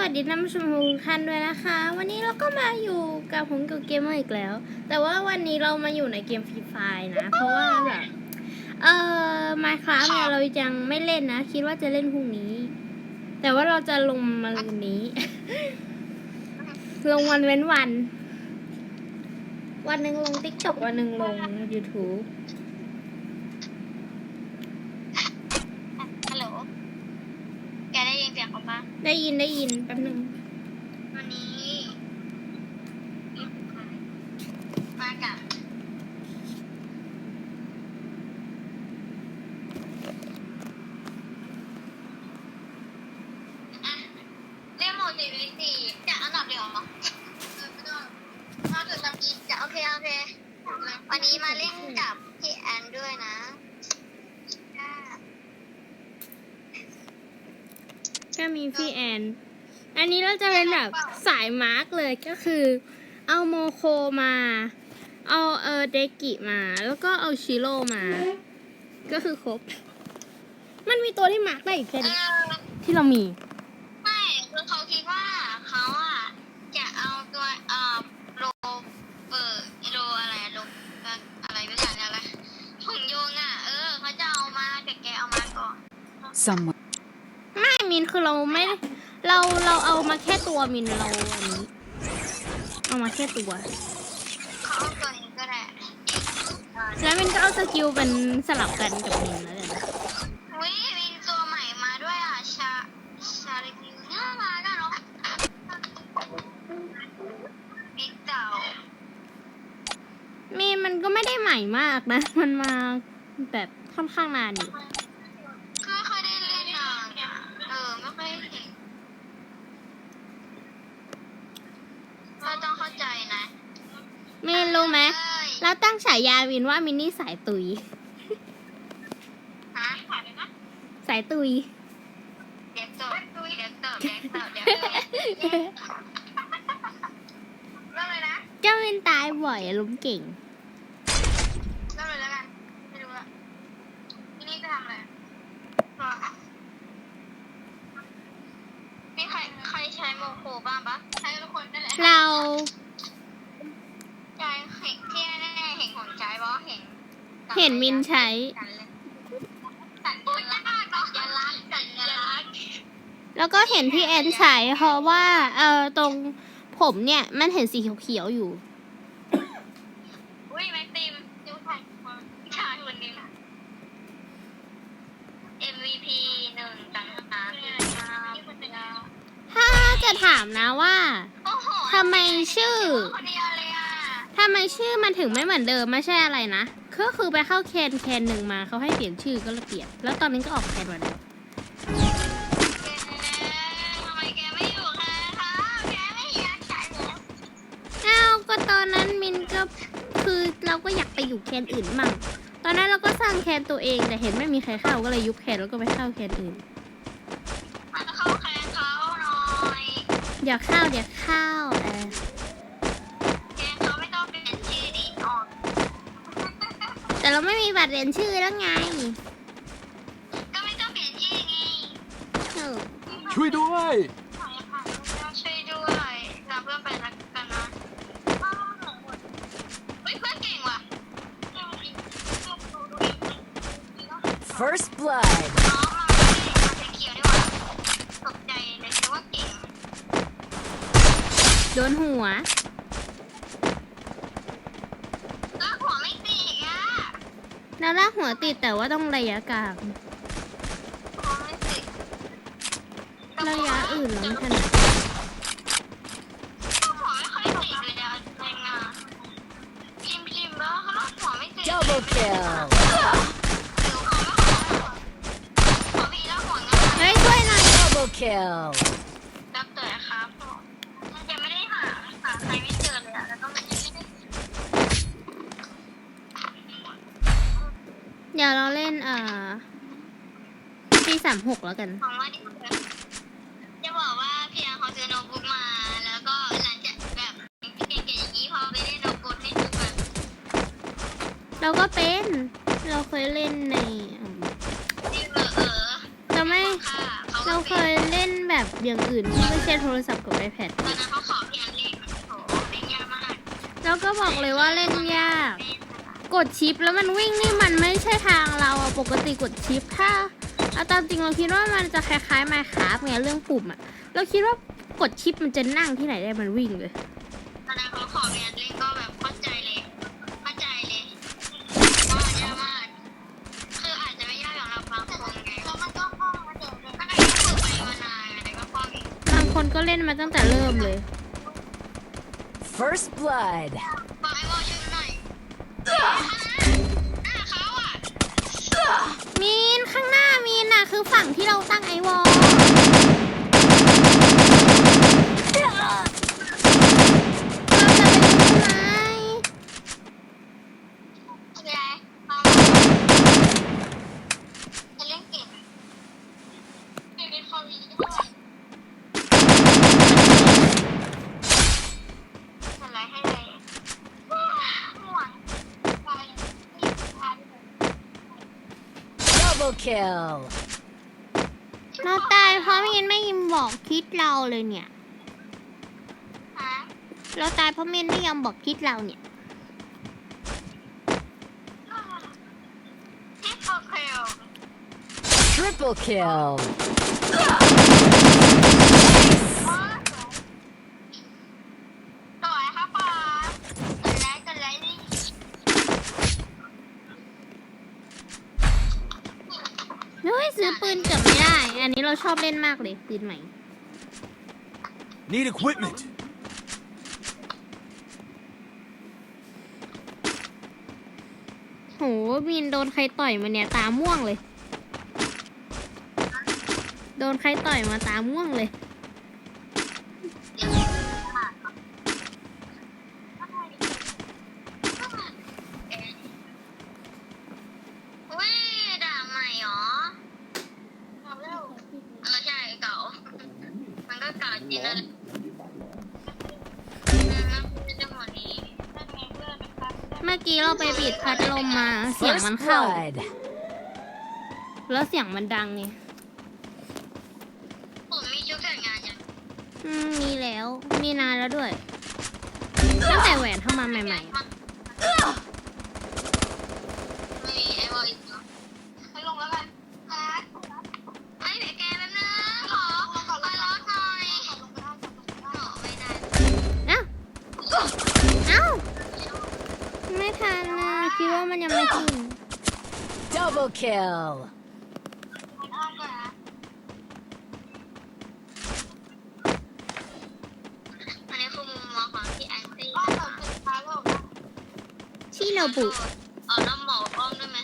วัสดีท่านผู้ชมทุกท่านด้วยนะคะ วันนี้เราก็มาอยู่กับผมกับเกมเมอร์อีกแล้ว แต่ว่าวันนี้เรามาอยู่ในเกมฟรีไฟนะ เพราะว่าแบบเอ่อมาคราฟเนี่ยเรายังไม่เล่นนะ คิดว่าจะเล่นพรุ่งนี้ แต่ว่าเราจะลงมาวันนี้ ลงวันเว้นวัน วันหนึ่งลงติ๊กต็อกวันหนึ่งลง YouTube ฮัลโหล แกได้ยินเสียงเขาปะ ได้ยินได้ยินแป๊บหนึงวันนี้มากับอะเรียกโมจิวิตีจะอันดับเดียวเหรอเออไม่ต้องมาถึงตามอีกจะโอเคโอเค วันนี้มาเล่นกับพี่แอนด้วยนะค่ะ ก็มีพี่แอน อันนี้เราจะเป็นแบบสายมาร์กเลยก็คือ เอาโมโคมา เอาเออเดกิมา แล้วก็เอาชิโร่มา ก็คือครบ มันมีตัวที่มาร์กได้อีกแค่เอนี้อที่เรามี ไม่คือเขาคิดว่าเขาอะจะเอาตัวเอ่อโลเบอร์โลอะไรอะโลอะไรไม่อย่างอะไรผงโยงอะเออเขาจะเอามาแต่แกเอามาก่อน Someone ไม่มินคือเราไม่ได้ เราเราเอามาแค่ตัวมินเราอันนี้เอามาแค่ตัว เขาเอาตัวนี้ก็ได้แล้วมินก็เอาสกิลเป็นสลับกันกับมินแล้วกันนะอุ้ยมีตัวใหม่มาด้วยอะชาชาลิฟิวน่ารักอะเนาะมีเต่ามินมันก็ไม่ได้ใหม่มากนะ มันมาแบบค่อนข้างนานอยู่ ก็ไม่ค่อยได้เล่นนานอะเออไม่ค่อยเห็นเราต้องเข้าใจนะ มิน รู้ไหมเอ้ยแล้วตั้งฉายามินว่ามินนี่สายตุย ฮะถามเลยนะสายตุย เด็กตบเด็กตบเด็กตบเด็กตบเริ่มเลยนะก็มินตายบ่อยอะล้มเก่ง เริ่มเลยแล้วกันไม่รู้ละที่นี่จะทำอะไรมีใครใครใช้โมโคบ้างปะใช้ทุกคนนั่นแหละ เรา ใจเห็นที่แน่ๆเห็นของใจเพราะเห็น เห็นมินใช้สัญลักษณ์สัญลักษณ์สัญลักษณ์แล้วก็เห็นพี่แอนใช้เพราะว่า เออตรงผมเนี่ย มันเห็นสีเขียวๆอยู่ อุ้ยแม็กติมดูถ่ายคนชายคนนี้นะ MVP หนึ่งต่างหากถ้าจะถามนะว่าโอ้โหทำไมชื่อคนเดียวเลยอะ ทำไมชื่อมันถึงไม่เหมือนเดิมไม่ใช่อะไรนะ ก็คือไปเข้าแคนแคนหนึ่งมาเขาให้เปลี่ยนชื่อก็เลยเปลี่ยน แล้วตอนนี้ก็ออกแคนมาแล้วแกทำไมแกไม่อยู่คะคะแกไม่อยากใช้หรออ้าวก็ตอนนั้นมินก็คือเราก็อยากไปอยู่แคนอื่นมั่งตอนนั้นเราก็สร้างแคนตัวเองแต่เห็นไม่มีใครเข้าก็เลยยุบแคนแล้วก็ไปเข้าแคนอื่นมันเข้าแคนเขาหน่อยอยากเข้าอยากเข้า เราไม่มีบัตรเรียนชื่อแล้วไงก็ไม่ต้องเปลี่ยนชื่อไงเออช่วยด้วย ช่วยด้วยเราเพื่อนไปรักกันนะเฮ้ยเพื่อนเก่งว่ะ First blood น้องมาไม่ได้มาสีเขียวดีกว่าตกใจเลยคิดว่าเก่งโดนหัว ลากหัวไม่ติดอะ แล้วลากหัวติดแต่ว่าต้องระยะกลางหัวไม่ติดระยะอื่นเราไม่ถนัดหัวไม่ค่อยติดเลยอะแรงงานพิ ดี๋ยวเราเล่นเอ่อปีสามหกแล้วกันหวังว่าดีจะบอกว่าพี่อาเขาซื้อโน้ตบุ๊กมา แล้วก็หลังจากแบบเก่งๆอย่างนี้พอไปเล่นโน้ตบุ๊กให้ดูแบบเราก็เป็น เราเคยเล่นในเอิ่มที่เออเออเราไม่ ค่ะเขาเราก็เคเป็นยเล่นแบบอย่างอื่นที่ไม่ใช่โทรศัพท์กับ iPad ตอนนั้นเขาขอเพียงเล่นโหเล่นยากมากแล้วก็บอกเลยว่าเล่นยากก ดชิปแล้วมันวิ่งนี่มันไม่ใช่ทางเราอะปกติกดชิปถ้าเอาตามจริงเราคิดว่ามันจะคล้ายๆ Minecraft ไงเรื่องปุ่มอะเราคิดว่ากดชิปมันจะนั่งที่ไหนได้มันวิ่งเลยตอนนั้นเขาขอเพียงเล่นก็แบบเข้าใจเลยเข้าใจเลยว่ายากมากคืออาจจะไม่ยากสำหรับบางคนไงแล้วมันก็คล่องมาเดี๋ยวเลยถ้าใครที่ฝึกไปมานานไงแต่ก็คล่องอีกบางคนก็เล่นมาตั้งแต่เริ่มเลย First blood. ฝั่งที่เราตั้งไอวอลเราจะไปดูไหมไม่เป็นไรเอาจะเล่นเก่งไม่เป็นคอมีด้วยอะไรให้เล เราตายเพราะมีนไม่ยิมบอกคิดเราเลยเนี่ย ฮะเราตายเพราะมีนไม่ยอมบอกคิดเราเนี่ยที่โปรเคล Triple kill. สวยครับปอกดไลค์กดไลค์นี่ เฮ้ยซื้อปืนเกือบไม่ได้ อันนี้เราชอบเล่นมากเลยปืนใหม่ Need equipment. โหมีนโดนใครต่อยมาเนี่ยตาม่วงเลย โดนใครต่อยมาตาม่วงเลย กี้เราไปปิดพัดลมมา เสียง First มันเข้า blood. แล้วเสียงมันดังไงผมมีชุดแต่งงานยังอืมมีแล้ว มีนานแล้วด้วย ตั้งแต่แหวนเข้ามาใหม่ไว่ามันยังไม่ขึ้น Double kill. อันนี้คือมุมมองของพี่แอนตี้ชิโนบุเอาน้ำหมอกอ้อมได้ไหม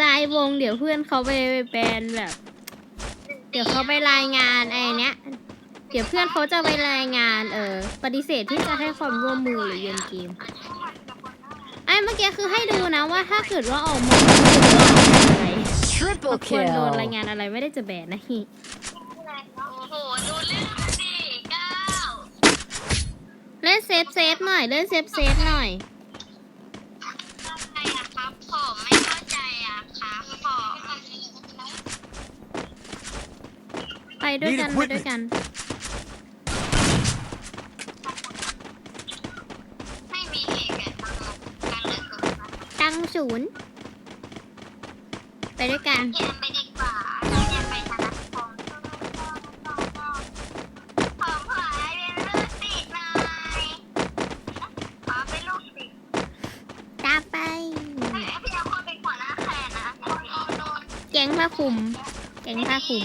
ตายวงเดี๋ยวเพื่อนเขาไปแบนแบบ เดี๋ยวเขาไปรายงานไอ้เนี้ย เดี๋ยวเพื่อนเขาจะไปรายงาน เออปฏิเสธที่จะให้ความร่วมมือหรือเย็นเกมไอ้เมื่อกี้คือให้ดูนะว่าถ้าเกิดว่าออกมาอะไร Triple ควรโดนราย kill. งานอะไรไม่ได้จะแบนนะฮีโอ้โหดูเรื่องสิเก้าเล่นเซฟเซฟหน่อย เล่นเซฟเซฟหน่อยอะไรอะครับผมไม่เข้าใจอะครับผมไปด้วยกัน Need ไป equipment ด้วยกัน ศูนย์ไปด้วยกันเรียนไปดีกว่าเราเรียนไปธนาคารผมขอให้เป็นลูกศิษย์หน่อยขอเป็นลูกศิษย์ตามไปพี่เอาคนเป็นหัวหน้าแคร์นะโดนแก๊งผ้าคลุมแก๊งผ้าคลุม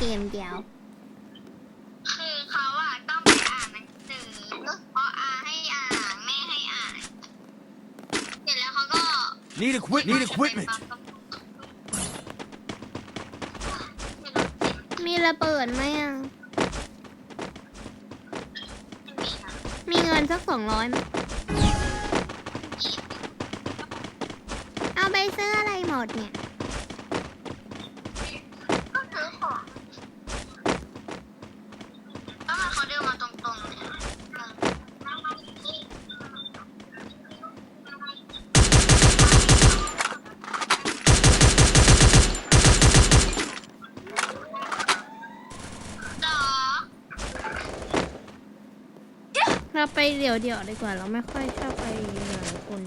เล่นแค่เกมเดียว คือเขาอะต้องไปอ่านหนังสือเพราะอาให้อ่านแม่ให้อ่านเสร็จแล้วเขาก็ Need equip. Need equipment. มีระเบิดไหมอะ มีเงินสักสองร้อยไหมเอาไปซื้ออะไรหมดเนี่ย ก็ซื้อของแล้วมันเขาเดินมาตรงๆเนี่ยดอ เราไปเดี่ยวเดี่ยวๆดีกว่าเราไม่ค่อยชอบไปหลายคน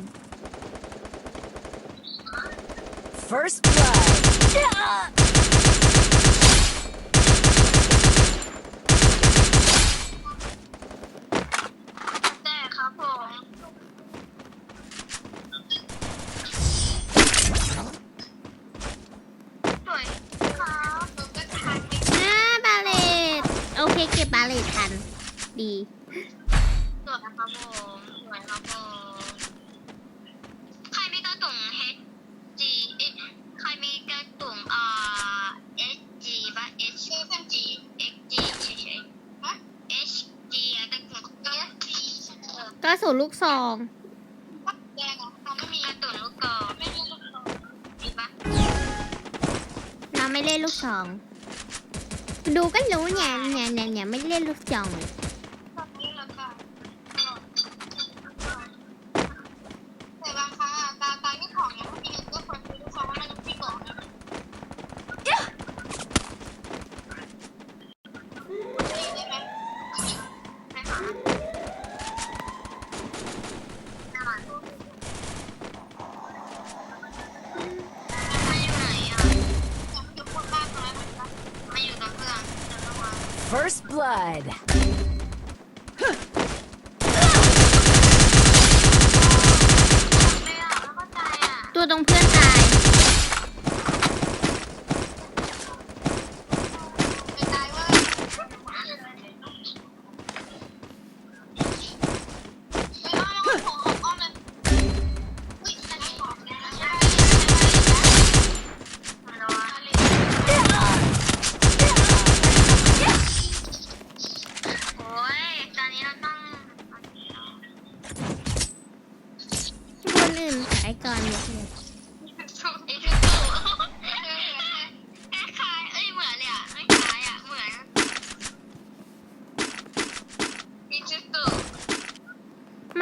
First blood. แต่ครับผมสวยครับหนูก็ทานไม่อ่าบาเลตโอเคเก็บบาเลตทัน ดี เออก็สูนลูกซองแดงอะเขาไม่มีกระตุ่มลูกกรอกไม่มีลูกกรอกมีปะเราไม่เล่นลูกซอง ดูก็รู้เนี่ยเนี่ยเนี่ยเนี่ยไม่เล่นลูกซองเลย blood.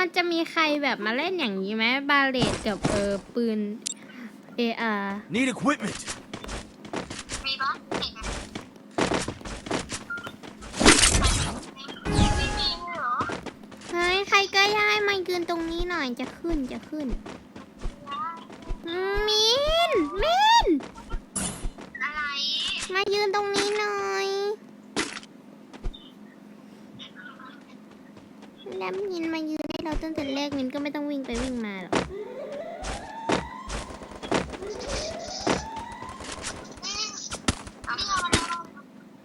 มันจะมีใครแบบมาเล่นอย่างนี้ไหมบาเลตกับเออปืน AR Need equipment. มีปะเห็นไหมไม่มีเหรอเฮ้ยใครก็ย้ายมายืนตรงนี้หน่อยจะขึ้นจะขึ้นอืมมินมินอะไรมายืนตรงนี้หน่อยแล้วมินมายืนให้ เราตั้งแต่แรกมินก็ไม่ต้องวิ่งไปวิ่งมาหรอก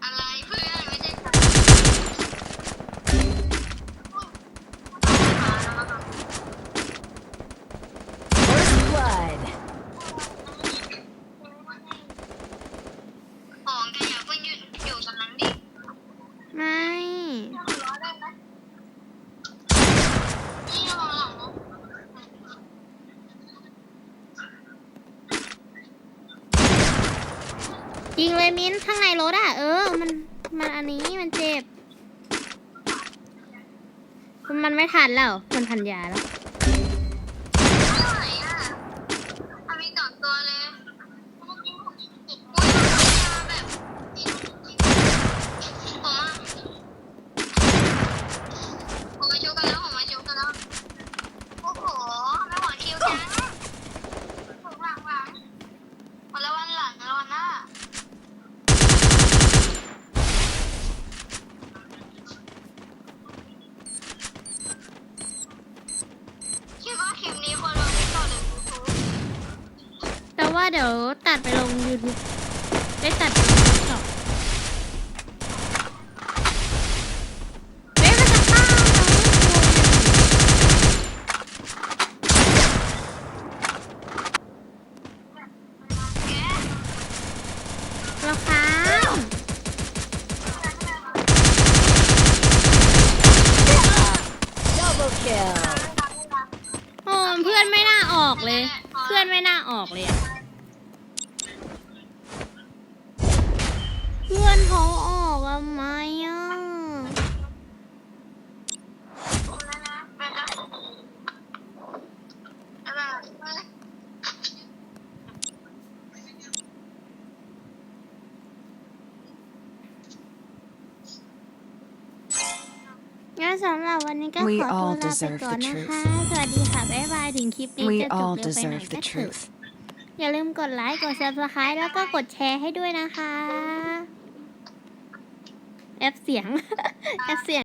อะไรเพื่อนไม่ใช่ใคร First blood. ของแกอย่าเพิ่งหยุดอยู่ตรงนั้นดิ ไม่ ล้อได้ไหมนี่ระวังหลังนะ ยิงเลยมิ้นข้างในรถอะ เออ มัน มันอันนี้มันเจ็บ มันไม่ทันแล้ว มันพันยาแล้ว สำหรับวันนี้ก็ขอ We ตัว all ลาไป deserve ก่อน the นะคะ truth. สวัสดีค่ะ บ๊ายบาย ถึงคลิปนี้ We จะจบ all เร็วไปหน่อย deserve ก็ the เถอะ truth. อย่าลืมกดไลค์ กด subscribe แล้วก็กดแชร์ให้ด้วยนะคะ แอปเสียง แอปเสียง